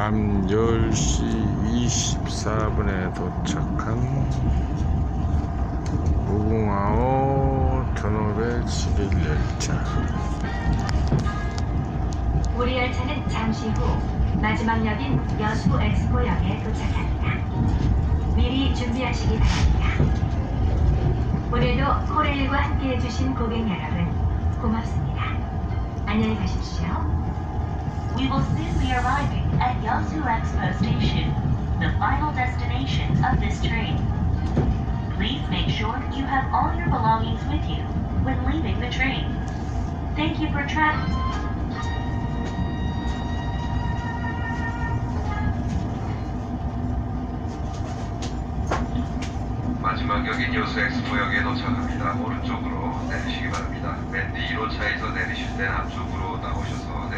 밤 10시 24분에 도착한 무궁화호 전업의 7일 열차 우리 열차는 잠시 후 마지막 역인 여수 엑스포역에 도착합니다. 미리 준비하시기 바랍니다. 오늘도 코레일과 함께 해 주신 고객 여러분 고맙습니다. 안녕히 가십시오. We will soon be arriving at Yasu Expo Station, the final destination of this train. Please make sure you have all your belongings with you when leaving the train. Thank you for traveling. 마지막 역인 여수 엑스포역에 도착합니다. 오른쪽으로 내리시기 바랍니다. 맨 뒤 1호차에서 내리실 땐 앞쪽으로 나오셔서